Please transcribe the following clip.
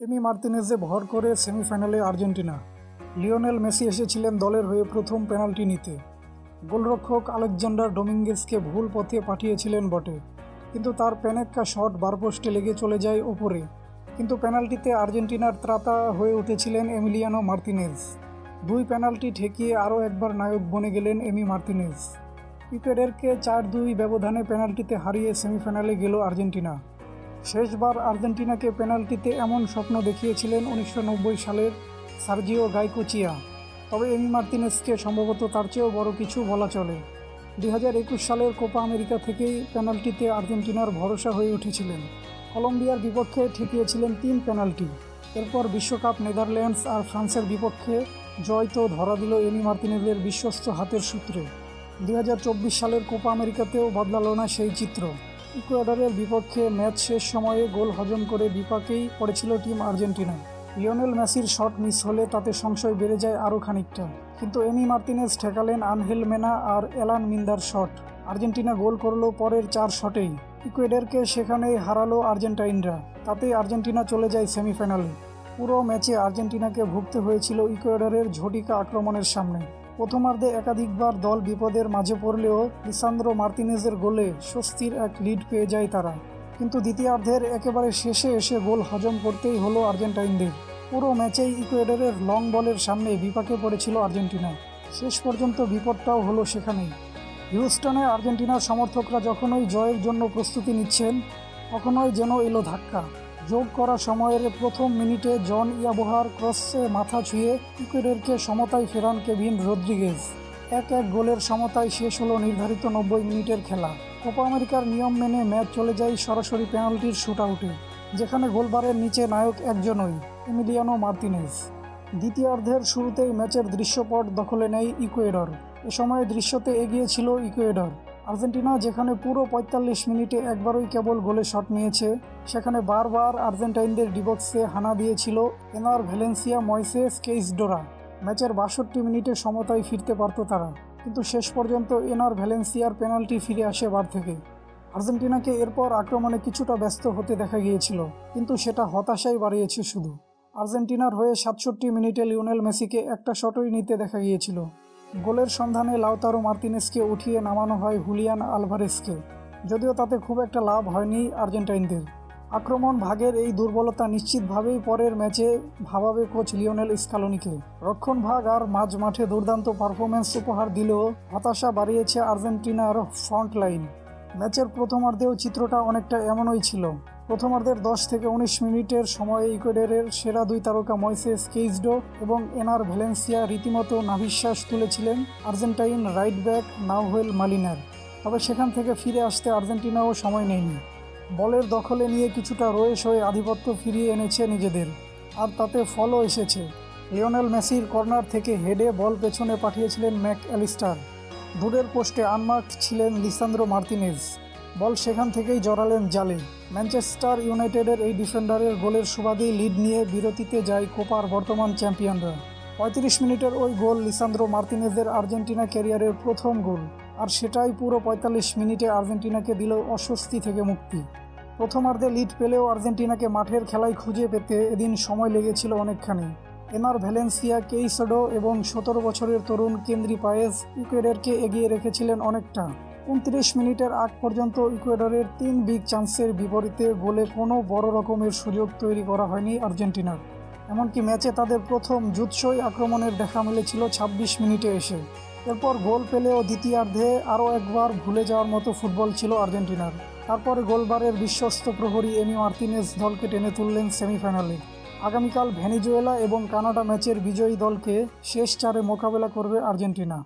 এমি মার্তিনেজে ভর করে সেমিফাইনালে আর্জেন্টিনা। লিওনেল মেসি এসেছিলেন দলের হয়ে প্রথম পেনাল্টি নিতে। গোলরক্ষক আলেকজান্ডার ডোমিঙ্গেসকে ভুল পথে পাঠিয়েছিলেন বটে। কিন্তু তার প্যানেক্কা শট বারপোস্টে লেগে চলে যায় ওপরে। কিন্তু পেনাল্টিতে আর্জেন্টিনার ত্রাতা হয়ে উঠেছিলেন এমিলিয়ানো মার্তিনেজ। দুই পেনাল্টি ঠেকিয়ে আরও একবার নায়ক বনে গেলেন এমি মার্তিনেজ। ইকুয়েডরকে চার দুই ব্যবধানে পেনাল্টিতে হারিয়ে সেমিফাইনালে গেল আর্জেন্টিনা। শেষবার আর্জেন্টিনাকে পেনাল্টিতে এমন স্বপ্ন দেখিয়েছিলেন উনিশশো নব্বই সালের সার্জিও গাইকুচিয়া। তবে এমি মার্তিনেসকে সম্ভবত তার চেয়েও বড় কিছু বলা চলে। দুই হাজার একুশ সালের কোপা আমেরিকা থেকেই পেনাল্টিতে আর্জেন্টিনার ভরসা হয়ে উঠেছিলেন। কলম্বিয়ার বিপক্ষে ঠেকিয়েছিলেন তিন পেনাল্টি। এরপর বিশ্বকাপ নেদারল্যান্ডস আর ফ্রান্সের বিপক্ষে জয় তো ধরা দিল এমি মার্তিনেজের বিশ্বস্ত হাতের সূত্রে। দুই হাজার চব্বিশ সালের কোপা আমেরিকাতেও বদলালো না সেই চিত্র। ইকুয়েডরের বিপক্ষে ম্যাচ শেষ সময়ে গোল হজম করে বিপাকেই পড়েছিল টিম আর্জেন্টিনা। লিওনেল মেসির শট মিস হলে তাতে সংশয় বেড়ে যায় আরও খানিকটা। কিন্তু এমি মার্তিনেজ ঠেকালেন আনহেল মেনা আর এলান মিন্দার শট। আর্জেন্টিনা গোল করল পরের চার শটেই। ইকুয়েডারকে সেখানেই হারালো আর্জেন্টাইনরা। তাতেই আর্জেন্টিনা চলে যায় সেমিফাইনালে। পুরো ম্যাচে আর্জেন্টিনাকে ভুগতে হয়েছিল ইকুয়েডারের ঝটিকা আক্রমণের সামনে। প্রথমার্ধে একাধিকবার দল বিপদের মাঝে পড়লেও লিসান্দ্রো মার্তিনেজের গোলে স্বস্তির এক লিড পেয়ে যায় তারা। কিন্তু দ্বিতীয়ার্ধের একেবারে শেষে এসে গোল হজম করতেই হলো আর্জেন্টাইনদের। পুরো ম্যাচেই ইকুয়েডরের লং বলের সামনে বিপাকে পড়েছিল আর্জেন্টিনা। শেষ পর্যন্ত বিপদটাও হলো সেখানেই। হিউস্টনে আর্জেন্টিনার সমর্থকরা যখনই জয়ের জন্য প্রস্তুতি নিচ্ছেন, তখনই যেন এলো ধাক্কা। যোগ করা সময়ের প্রথম মিনিটে জন ইয়াবোহার ক্রসে মাথা ছুঁয়ে ইকুয়েডরকে সমতায় ফেরান কেভিন রদ্রিগেজ। এক এক গোলের সমতায় শেষ হলো নির্ধারিত নব্বই মিনিটের খেলা। কোপা আমেরিকার নিয়ম মেনে ম্যাচ চলে যায় সরাসরি পেনাল্টির শুট আউটে যেখানে গোলবারের নিচে নায়ক একজনই, এমিলিয়ানো মার্তিনেজ। দ্বিতীয়ার্ধের শুরুতেই ম্যাচের দৃশ্যপট দখলে নেয় ইকুয়েডর। এ সময় দৃশ্যতে এগিয়ে ছিল ইকুয়েডর। আর্জেন্টিনা, যেখানে পুরো পঁয়তাল্লিশ মিনিটে একবারই কেবল গোলে শট নিয়েছে, সেখানে বারবার আর্জেন্টাইনদের ডিবক্সে হানা দিয়েছিল এনার ভ্যালেন্সিয়া, ময়সেস, কেইসডোরা। ম্যাচের বাষট্টি মিনিটে সমতায় ফিরতে পারত তারা, কিন্তু শেষ পর্যন্ত এনার ভ্যালেন্সিয়ার পেনাল্টি ফিরে আসে বার থেকে। আর্জেন্টিনাকে এরপর আক্রমণে কিছুটা ব্যস্ত হতে দেখা গিয়েছিল, কিন্তু সেটা হতাশাই বাড়িয়েছে শুধু। আর্জেন্টিনার হয়ে সাতষট্টি মিনিটে লিওনেল মেসিকে একটা শটই নিতে দেখা গিয়েছিল। গোলের সন্ধানে লাউতারো মার্তিনেসকে উঠিয়ে নামানো হয় হুলিয়ান আলভারেসকে। যদিও তাতে খুব একটা লাভ হয়নি আর্জেন্টাইনদের। আক্রমণ ভাগের এই দুর্বলতা নিশ্চিতভাবেই পরের ম্যাচে ভাবাবে কোচ লিওনেল স্কালোনিকে। রক্ষণ ভাগ আর মাঝ মাঠে দুর্দান্ত পারফরমেন্স উপহার দিলেও হতাশা বাড়িয়েছে আর্জেন্টিনার ফ্রন্ট লাইন ম্যাচের প্রথমার্ধেও চিত্রটা অনেকটা এমনই ছিল। প্রথমার্ধের দশ থেকে উনিশ মিনিটের সময়ে ইকুয়েডরের সেরা দুই তারকা ময়সেস কেইসডো এবং এনার ভ্যালেন্সিয়া রীতিমতো নাভিশ্বাস তুলেছিলেন আর্জেন্টাইন রাইট ব্যাক নাওহেল মালিনার। তবে সেখান থেকে ফিরে আসতে আর্জেন্টিনাও সময় নেয়নি। বলের দখলে নিয়ে কিছুটা রয়েস হয়ে আধিপত্য ফিরিয়ে এনেছে নিজেদের। আর তাতে ফলও এসেছে। লিওনেল মেসির কর্নার থেকে হেডে বল পেছনে পাঠিয়েছিলেন ম্যাক অ্যালিস্টার দূরের পোস্টে আনমার্ক ছিলেন লিসান্দ্রো মার্তিনেজ। বল সেখান থেকেই জড়ালেন জালে ম্যানচেস্টার ইউনাইটেডের এই ডিফেন্ডারের গোলের সুবাদেই লিড নিয়ে বিরতিতে যায় কোপার বর্তমান চ্যাম্পিয়নরা। পঁয়ত্রিশ মিনিটের ওই গোল লিসান্দ্রো মার্তিনেজের আর্জেন্টিনা ক্যারিয়ারের প্রথম গোল। আর সেটাই পুরো পঁয়তাল্লিশ মিনিটে আর্জেন্টিনাকে দিল অস্বস্তি থেকে মুক্তি। প্রথমার্ধে লিড পেলেও আর্জেন্টিনাকে মাঠের খেলায় খুঁজে পেতে এদিন সময় লেগেছিল অনেকখানি। এনার ভ্যালেন্সিয়া, কেইসডো এবং সতেরো বছরের তরুণ কেন্দ্রি পায়েস ইকুয়েডরকে এগিয়ে রেখেছিলেন অনেকটা। উনত্রিশ মিনিটের আগ পর্যন্ত ইকুয়েডরের তিন বিগ চান্সের বিপরীতে গোলে কোনো বড় রকমের সুযোগ তৈরি করা হয়নি আর্জেন্টিনার। এমনকি ম্যাচে তাদের প্রথম জুৎসই আক্রমণের দেখা মিলেছিল ছাব্বিশ মিনিটে এসে। এরপর গোল পেলেও দ্বিতীয়ার্ধে আরও একবার ভুলে যাওয়ার মতো ফুটবল ছিল আর্জেন্টিনার। তারপরে গোলবারের বিশ্বস্ত প্রহরী এমি মার্তিনেজ দলকে টেনে তুললেন সেমিফাইনালে। আগামীকাল ভেনিজুয়েলা এবং কানাডা ম্যাচের বিজয়ী দলকে শেষ চারে মোকাবেলা করবে আর্জেন্টিনা।